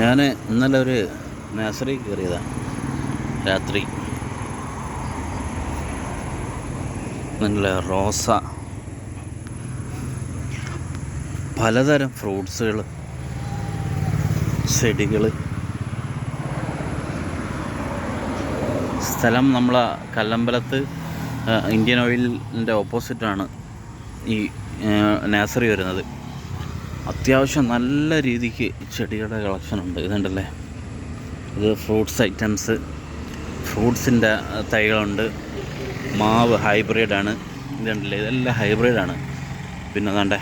ഞാൻ ഇന്നലെ ഒരു നഴ്സറി കയറിയതാണ് രാത്രി. നല്ല റോസ. പലതരം ഫ്രൂട്ട്സുകൾ. ചെടികൾ സ്ഥലം നമ്മളെ കല്ലമ്പലത്ത് ഇന്ത്യൻ ഓയിലിന്റെ ഓപ്പോസിറ്റാണ് ഈ നഴ്സറി വരുന്നത്. അത്യാവശ്യം നല്ല രീതിക്ക് ചെടികളുടെ കളക്ഷൻ ഉണ്ട്. ഇതുണ്ടല്ലേ ഇത് ഫ്രൂട്ട്സ് ഐറ്റംസ്. ഫ്രൂട്ട്സിന്റെ തൈകളുണ്ട്. മാവ് ഹൈബ്രിഡാണ് ഇതുണ്ടല്ലേ ഇതെല്ലാം ഹൈബ്രിഡാണ് പിന്നെ അതാണ്ടേ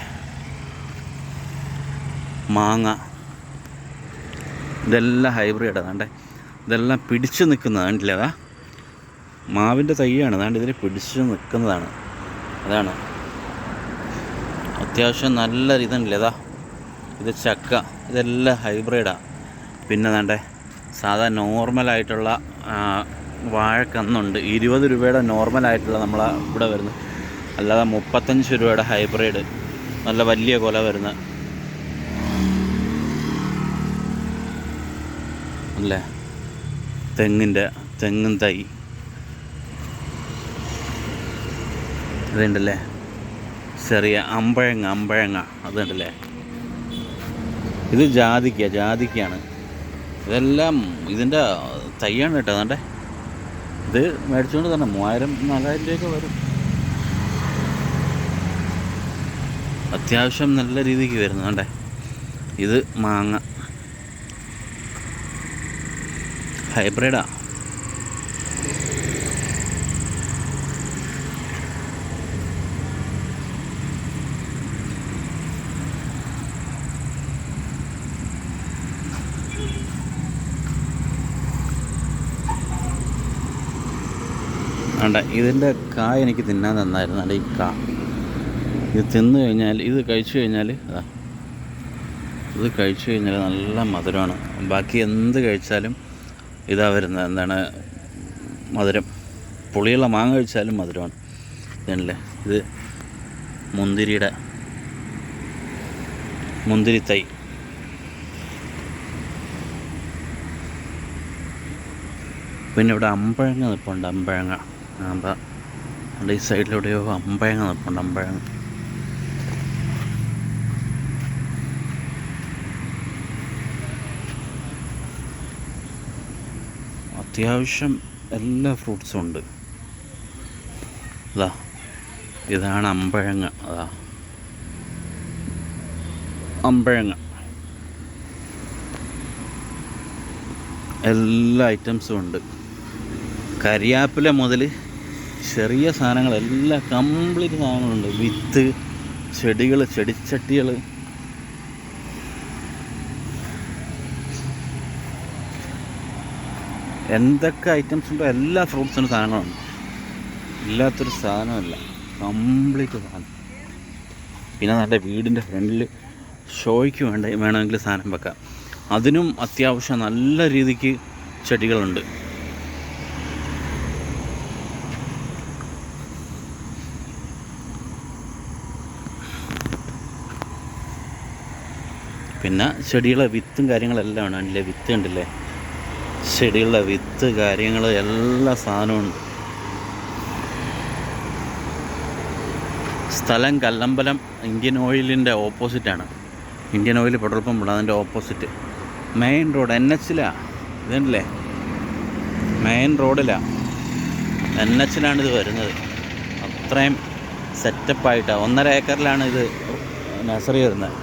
മാങ്ങ. ഇതെല്ലാം ഹൈബ്രിഡ് അതാണ്ടേ ഇതെല്ലാം പിടിച്ചു നിൽക്കുന്നത്. കണ്ടില്ലേ അതാ? മാവിന്റെ തൈയാണ്. അതാണ്ട് ഇതിൽ പിടിച്ചു നിൽക്കുന്നതാണ്. അതാണ്. അത്യാവശ്യം നല്ല ഇതുണ്ടല്ലേ ഇതാ ഇത് ചക്ക ഇതെല്ലാം ഹൈബ്രിഡാണ് പിന്നെ വേണ്ടേ സാധാ നോർമലായിട്ടുള്ള വാഴക്കന്നുണ്ട്. ഇരുപത് രൂപയുടെ നോർമലായിട്ടുള്ള നമ്മളെ ഇവിടെ വരുന്നത്. അല്ലാതെ മുപ്പത്തഞ്ച് രൂപയുടെ ഹൈബ്രിഡ്. നല്ല വലിയ കൊല വരുന്നത്. അല്ലേ? തെങ്ങിന്റെ തെങ്ങും തൈ. ഇതുണ്ടല്ലേ? ചെറിയ അമ്പഴങ്ങ അമ്പഴങ്ങ. അതുണ്ടല്ലേ? ഇത് ജാതിക്ക ജാതിക്കയാണ് ഇതെല്ലാം ഇതിന്റെ തയ്യാണ് കേട്ടോ അതാണ്ടേ ഇത് മേടിച്ചുകൊണ്ട് തന്നെ മൂവായിരം നാലായിരം രൂപയൊക്കെ വരും. അത്യാവശ്യം നല്ല രീതിക്ക് വരുന്നു കണ്ടേ. ഇത് മാങ്ങ. ഹൈബ്രിഡാ വേണ്ട. ഇതിന്റെ കായ എനിക്ക് തിന്നാൻ തന്നായിരുന്നു. അല്ല ഈ കാ. ഇത് തിന്നു കഴിഞ്ഞാൽ ഇത് കഴിച്ചു കഴിഞ്ഞാൽ അതാ. ഇത് കഴിച്ചു കഴിഞ്ഞാൽ നല്ല മധുരമാണ്. ബാക്കി എന്ത് കഴിച്ചാലും ഇതാ വരുന്നത്. എന്താണ്? മധുരം. പുളിയുള്ള മാങ്ങ കഴിച്ചാലും മധുരമാണ്. ഇതല്ലേ? ഇത് മുന്തിരിയുടെ മുന്തിരി തൈ പിന്നെ ഇവിടെ അമ്പഴങ്ങ നിൽപ്പുണ്ട് അമ്പഴങ്ങ. അപ്പം അവിടെ ഈ സൈഡിലെവിടെയോ അമ്പഴങ്ങ നിൽപ്പുണ്ട് അമ്പഴങ്ങ അത്യാവശ്യം എല്ലാ ഫ്രൂട്ട്സും ഉണ്ട്. അതാ ഇതാണ് അമ്പഴങ്ങ അതാ അമ്പഴങ്ങ എല്ലാ ഐറ്റംസും ഉണ്ട്. കരിയാപ്പില മുതൽ ചെറിയ സാധനങ്ങളെല്ലാം കംപ്ലീറ്റ് സാധനങ്ങളുണ്ട്. വിത്ത് ചെടികൾ ചെടിച്ചട്ടികൾ എന്തൊക്കെ ഐറ്റംസ് ഉണ്ടോ എല്ലാ ഫ്രൂട്ട്സിനും സാധനങ്ങളുണ്ട്. ഇല്ലാത്തൊരു സാധനമല്ല. കംപ്ലീറ്റ് സാധനം. പിന്നെ നല്ല വീടിന്റെ ഫ്രണ്ടിൽ ഷോയ്ക്ക് വേണ്ട വേണമെങ്കിൽ സാധനം വെക്കാം. അതിനും അത്യാവശ്യം നല്ല രീതിക്ക് ചെടികളുണ്ട്. പിന്നെ ചെടികളെ വിത്തും കാര്യങ്ങളെല്ലാം ആണ് അതിന്റെ വിത്ത് ഉണ്ടല്ലേ ചെടികളുടെ വിത്ത് കാര്യങ്ങൾ എല്ലാ സാധനവും ഉണ്ട്. സ്ഥലം കല്ലമ്പലം ഇന്ത്യൻ ഓയിലിന്റെ ഓപ്പോസിറ്റാണ്. ഇന്ത്യൻ ഓയിൽ പെട്രോൾ പമ്പ് ഉണ്ട് അതിന്റെ ഓപ്പോസിറ്റ്. മെയിൻ റോഡ് എൻ എച്ചിലാണ് ഇതല്ലേ മെയിൻ റോഡിലാണ് എൻ എച്ചിലാണ് ഇത് വരുന്നത്. അത്രയും സെറ്റപ്പായിട്ടാണ് ഒന്നര ഏക്കറിലാണ് ഇത് നഴ്സറി വരുന്നത്.